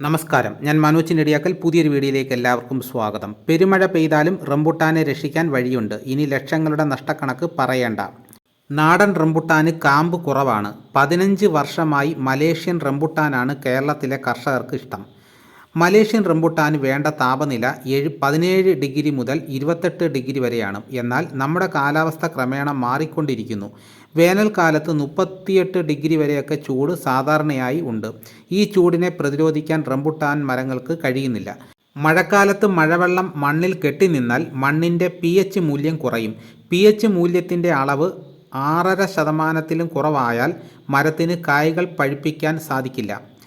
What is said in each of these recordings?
നമസ്കാരം. ഞാൻ മനോജ് നെടിയാക്കൽ. പുതിയൊരു വീഡിയോയിലേക്ക് എല്ലാവർക്കും സ്വാഗതം. പെരുമഴ പെയ്താലും റംബുട്ടാനെ രക്ഷിക്കാൻ വഴിയുണ്ട്. ഇനി ലക്ഷങ്ങളുടെ നഷ്ടക്കണക്ക് പറയേണ്ട. നാടൻ റംബുട്ടാന് കാമ്പ് കുറവാണ്. പതിനഞ്ച് വർഷമായി മലേഷ്യൻ റംബുട്ടാനാണ് കേരളത്തിലെ കർഷകർക്ക് ഇഷ്ടം. മലേഷ്യൻ റംബുട്ടാന് വേണ്ട താപനില ഏഴ് പതിനേഴ് ഡിഗ്രി മുതൽ ഇരുപത്തെട്ട് ഡിഗ്രി വരെയാണ്. എന്നാൽ നമ്മുടെ കാലാവസ്ഥ ക്രമേണ മാറിക്കൊണ്ടിരിക്കുന്നു. വേനൽക്കാലത്ത് മുപ്പത്തിയെട്ട് ഡിഗ്രി വരെയൊക്കെ ചൂട് സാധാരണയായി ഉണ്ട്. ഈ ചൂടിനെ പ്രതിരോധിക്കാൻ റംബുട്ടാൻ മരങ്ങൾക്ക് കഴിയുന്നില്ല. മഴക്കാലത്ത് മഴവെള്ളം മണ്ണിൽ കെട്ടിനിന്നാൽ മണ്ണിന്റെ പി എച്ച് മൂല്യം കുറയും. പി എച്ച് മൂല്യത്തിന്റെ അളവ് ആറര ശതമാനത്തിലും കുറവായാൽ മരത്തിന് കായകൾ പഴുപ്പിക്കാൻ സാധിക്കില്ല.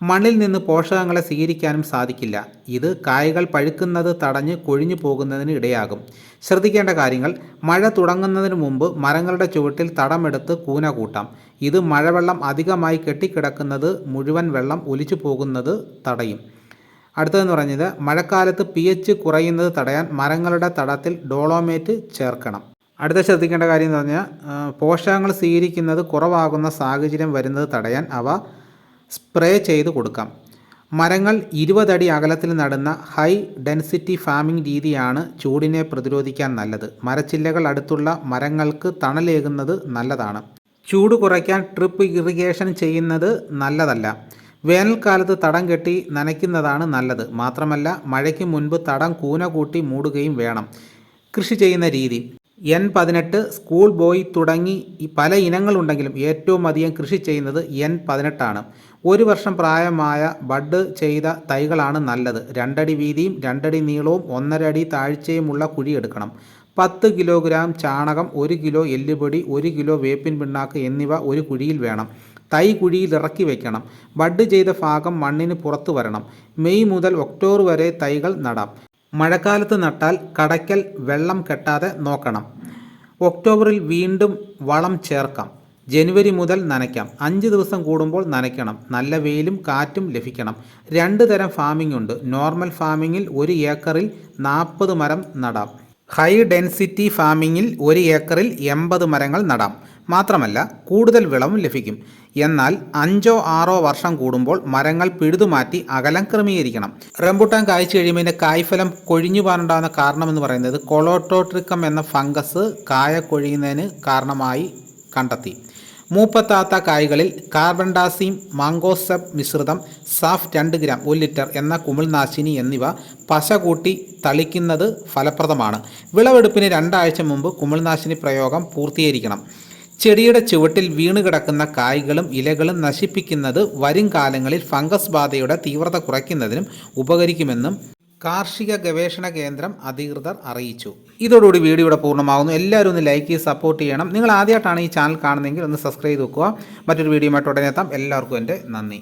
മണ്ണിൽ നിന്ന് പോഷകങ്ങളെ സ്വീകരിക്കാനും സാധിക്കില്ല. ഇത് കായകൾ പഴുക്കുന്നത് തടഞ്ഞ് കൊഴിഞ്ഞു പോകുന്നതിന് ഇടയാകും. ശ്രദ്ധിക്കേണ്ട കാര്യങ്ങൾ. മഴ തുടങ്ങുന്നതിന് മുമ്പ് മരങ്ങളുടെ ചുവട്ടിൽ തടമെടുത്ത് കൂന കൂട്ടാം. ഇത് മഴവെള്ളം അധികമായി കെട്ടിക്കിടക്കുന്നത് മുഴുവൻ വെള്ളം ഒലിച്ചു പോകുന്നത് തടയും. അടുത്തതെന്ന് പറഞ്ഞത് മഴക്കാലത്ത് പി എച്ച് കുറയുന്നത് തടയാൻ മരങ്ങളുടെ തടത്തിൽ ഡോളോമേറ്റ് ചേർക്കണം. അടുത്ത ശ്രദ്ധിക്കേണ്ട കാര്യം എന്ന് പറഞ്ഞാൽ പോഷകങ്ങൾ സ്വീകരിക്കുന്നത് കുറവാകുന്ന സാഹചര്യം വരുന്നത് തടയാൻ അവ സ്പ്രേ ചെയ്ത് കൊടുക്കാം. മരങ്ങൾ ഇരുപതടി അകലത്തിൽ നടുന്ന ഹൈ ഡെൻസിറ്റി ഫാമിംഗ് രീതിയാണ് ചൂടിനെ പ്രതിരോധിക്കാൻ നല്ലത്. മരച്ചില്ലകൾ അടുത്തുള്ള മരങ്ങൾക്ക് തണലേകുന്നത് നല്ലതാണ്. ചൂട് കുറയ്ക്കാൻ ട്രിപ്പ് ഇറിഗേഷൻ ചെയ്യുന്നത് നല്ലതല്ല. വേനൽക്കാലത്ത് തടം കെട്ടി നനയ്ക്കുന്നതാണ് നല്ലത്. മാത്രമല്ല മഴയ്ക്ക് മുൻപ് തടം കൂന കൂട്ടി മൂടുകയും വേണം. കൃഷി ചെയ്യുന്ന രീതി. എൻ പതിനെട്ട് സ്കൂൾ ബോയ് തുടങ്ങി പല ഇനങ്ങളുണ്ടെങ്കിലും ഏറ്റവും അധികം കൃഷി ചെയ്യുന്നത് എൻ പതിനെട്ടാണ് ഒരു വർഷം പ്രായമായ ബഡ് ചെയ്ത തൈകളാണ് നല്ലത്. രണ്ടടി വീതിയും രണ്ടടി നീളവും ഒന്നര അടി താഴ്ചയുമുള്ള കുഴിയെടുക്കണം പത്ത് കിലോഗ്രാം ചാണകം ഒരു കിലോ എല്ലുപൊടി ഒരു കിലോ വേപ്പിൻ പിണ്ണാക്ക് എന്നിവ ഒരു കുഴിയിൽ വേണം. തൈ കുഴിയിൽ ഇറക്കി വയ്ക്കണം ബഡ് ചെയ്ത ഭാഗം മണ്ണിന് പുറത്തു വരണം. മെയ് മുതൽ ഒക്ടോബർ വരെ തൈകൾ നടാം. മഴക്കാലത്ത് നട്ടാൽ കടയ്ക്കൽ വെള്ളം കെട്ടാതെ നോക്കണം. ഒക്ടോബറിൽ വീണ്ടും വളം ചേർക്കാം. ജനുവരി മുതൽ നനയ്ക്കാം. അഞ്ച് ദിവസം കൂടുമ്പോൾ നനയ്ക്കണം. നല്ല വെയിലും കാറ്റും ലഭിക്കണം. രണ്ട് തരം ഫാമിംഗ് ഉണ്ട്. നോർമൽ ഫാമിങ്ങിൽ ഒരു ഏക്കറിൽ നാൽപ്പത് മരം നടാം. ഹൈ ഡെൻസിറ്റി ഫാമിങ്ങിൽ ഒരു ഏക്കറിൽ എൺപത് മരങ്ങൾ നടാം. മാത്രമല്ല കൂടുതൽ വിളവും ലഭിക്കും. എന്നാൽ അഞ്ചോ ആറോ വർഷം കൂടുമ്പോൾ മരങ്ങൾ പിഴുതുമാറ്റി അകലം ക്രമീകരിക്കണം. റംബുട്ടാൻ കായ്ച്ചു കഴിയുമ്പോൾ ഇതിന്റെ കായ്ഫലം കൊഴിഞ്ഞു പോകാനുണ്ടാകുന്ന കാരണമെന്ന് പറയുന്നത് കൊളോട്ടോട്രിക്കം എന്ന ഫംഗസ് കായ കൊഴിയുന്നതിന് കാരണമായി കണ്ടെത്തി. മൂപ്പത്താത്ത കായ്കളിൽ കാർബൻഡാസിം മാങ്കോസബ് മിശ്രിതം സാഫ് രണ്ട് ഗ്രാം ഒരു ലിറ്റർ എന്ന കുമിൾനാശിനി എന്നിവ പശ കൂട്ടി തളിക്കുന്നത് ഫലപ്രദമാണ്. വിളവെടുപ്പിന് രണ്ടാഴ്ച മുമ്പ് കുമിൾനാശിനി പ്രയോഗം പൂർത്തീകരിക്കണം. ചെടിയുടെ ചുവട്ടിൽ വീണുകിടക്കുന്ന കായ്കളും ഇലകളും നശിപ്പിക്കുന്നത് വരും കാലങ്ങളിൽ ഫംഗസ് ബാധയുടെ തീവ്രത കുറയ്ക്കുന്നതിനും ഉപകരിക്കുമെന്നും കാർഷിക ഗവേഷണ കേന്ദ്രം അധികൃതർ അറിയിച്ചു. ഇതോടുകൂടി വീഡിയോ ഇവിടെ പൂർണമാകുന്നു. എല്ലാവരും ഒന്ന് ലൈക്ക് ചെയ്ത് സപ്പോർട്ട് ചെയ്യണം. നിങ്ങൾ ആദ്യമായിട്ടാണ് ഈ ചാനൽ കാണുന്നതെങ്കിൽ ഒന്ന് സബ്സ്ക്രൈബ് ചെയ്ത് വെക്കുക. മറ്റൊരു വീഡിയോ ആയിട്ട് ഉടനെ എത്താം. എല്ലാവർക്കും എന്റെ നന്ദി.